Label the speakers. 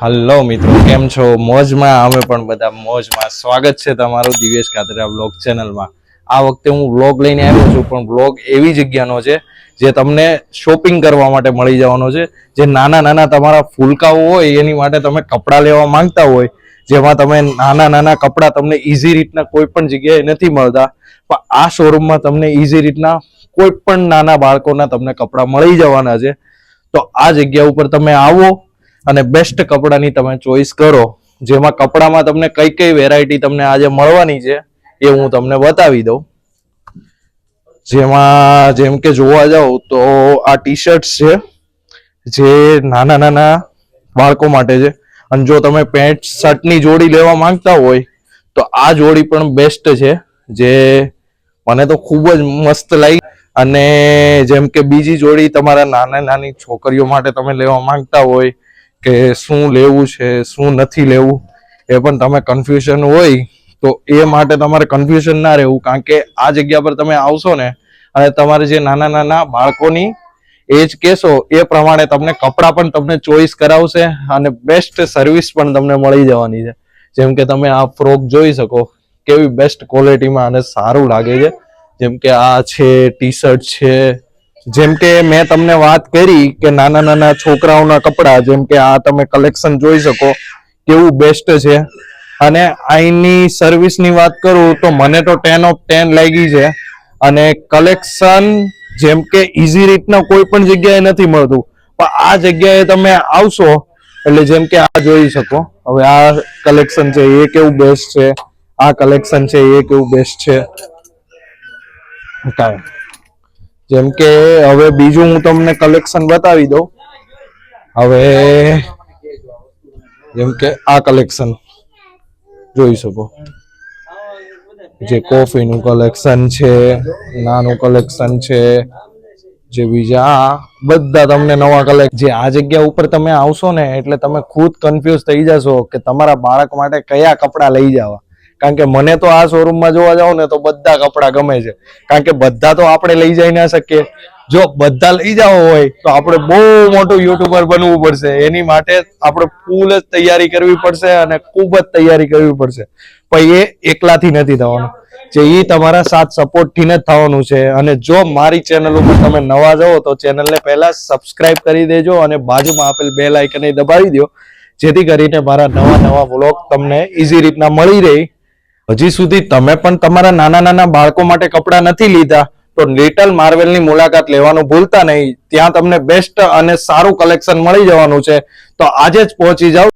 Speaker 1: Hello મિત્રો, કેમ છો? મોજમાં અમે પણ બધા મોજમાં. સ્વાગત છે તમારું દિવેશ કાતરા બ્લોગ ચેનલમાં. આ વખતે હું બ્લોગ લઈને આવ્યો છું, પણ બ્લોગ એવી જગ્યાનો છે જે તમને શોપિંગ કરવા માટે મળી જવાનો છે. જે નાના નાના તમારા ફૂલકાઓ હોય, એની માટે તમે કપડાં લેવા માંગતા હોય, જેમાં તમે નાના નાના કપડાં તમને ઇઝી રીતના કોઈ પણ જગ્યાએ નથી મળતા, પણ આ શોરૂમમાં તમને ઇઝી રીતના કોઈ પણ નાના બાળકોના તમને કપડાં મળી જવાના છે. તો આ જગ્યા ઉપર તમે આવો અને બેસ્ટ કપડાની તમે ચોઈસ કરો, જેમાં કપડામાં તમને કઈ કઈ વેરાયટી તમને આજે મળવાની છે, એ હું તમને બતાવી દઉં. જેમાં જેમ કે જોવા જાઉં તો આ ટી શર્ટ છે, જે નાના નાના બાળકો માટે છે. અને જો તમે પેન્ટ શર્ટની જોડી લેવા માંગતા હોય, તો આ જોડી પણ બેસ્ટ છે, જે મને તો ખૂબ જ મસ્ત લાગી. અને જેમ કે બીજી જોડી તમારા નાના નાની છોકરીઓ માટે તમે લેવા માંગતા હોય કે શું લેવું છે, શું નથી લેવું, એ પણ તમે કન્ફ્યુઝન હોય તો એ માટે તમારે કન્ફ્યુઝન ના રહેવું. કારણ કે આ જગ્યા પર તમે આવશો ને, અને તમારે જે નાના નાના બાળકોની એજ કહેશો, એ પ્રમાણે તમને કપડાં પણ તમને ચોઈસ કરાવશે અને બેસ્ટ સર્વિસ પણ તમને મળી જવાની છે. જેમ કે તમે આ ફ્રોક જોઈ શકો, કેવી બેસ્ટ ક્વોલિટીમાં અને સારું લાગે છે. જેમ કે આ છે ટી શર્ટ છે જેમ કે મેં તમને વાત કરી કે નાના નાના છોકરાઓના કપડાં, જેમ કે આ તમે કલેક્શન જોઈ શકો, કેવું બેસ્ટ છે. અને અહીંની સર્વિસની વાત કરું તો મને તો ટેન ઓફ ટેન લાગી છે. અને કલેક્શન જેમ કે ઇઝી રીતના કોઈ પણ જગ્યાએ નથી મળતું. પણ આ જગ્યાએ તમે આવશો, એટલે જેમ કે આ જોઈ શકો. હવે આ કલેક્શન છે, એ કેવું બેસ્ટ છે? આ કલેક્શન છે, એ કેવું બેસ્ટ છે? કાંઈ. જેમ કે હવે બીજું હું તમને કલેક્શન બતાવી દઉં. હવે જેમ કે આ કલેક્શન જોઈ શકો. જે કોફીનું કલેક્શન છે, નાનું કલેક્શન છે, જે બીજા બધા તમને નવા કલેક્શન જે આ જગ્યા ઉપર તમે આવશો ને, એટલે તમે ખુદ કન્ફ્યુઝ થઈ જશો કે તમારા બાળક માટે કયા કપડાં લઈ જવા. કારણ કે મને તો આ શોરૂમમાં જોવા જાવ ને તો બધા કપડાં ગમે છે. કારણ કે બધા તો આપણે લઈ જઈ ના શકીએ. જો બધા લઈ જાવ હોય તો આપણે બહુ મોટું યુટ્યુબર બનવું પડશે. એની માટે આપણે ફૂલ જ તૈયારી કરવી પડશે અને ખૂબ જ તૈયારી કરવી પડશે. પણ એ એકલાથી નથી થવાનું. જે એ તમારા સાથ સપોર્ટથી જ થવાનું છે. અને જો મારી ચેનલ ઉપર તમે નવા જાઓ તો ચેનલને પહેલા સબસ્ક્રાઇબ કરી દેજો અને બાજુમાં આપેલ બે લાઇકને દબાવી દો જેથી કરીને મારા નવા નવા વ્લોગ તમને ઇઝી રીતના મળી રહે. હજી સુધી તમે પણ તમારા નાના નાના બાળકો માટે કપડાં નથી લીધા, તો લિટલ માર્વેલની મુલાકાત લેવાનું ભૂલતા નહીં. ત્યાં તમને બેસ્ટ અને સારું કલેક્શન મળી જવાનું છે. તો આજે જ પહોંચી જાઓ.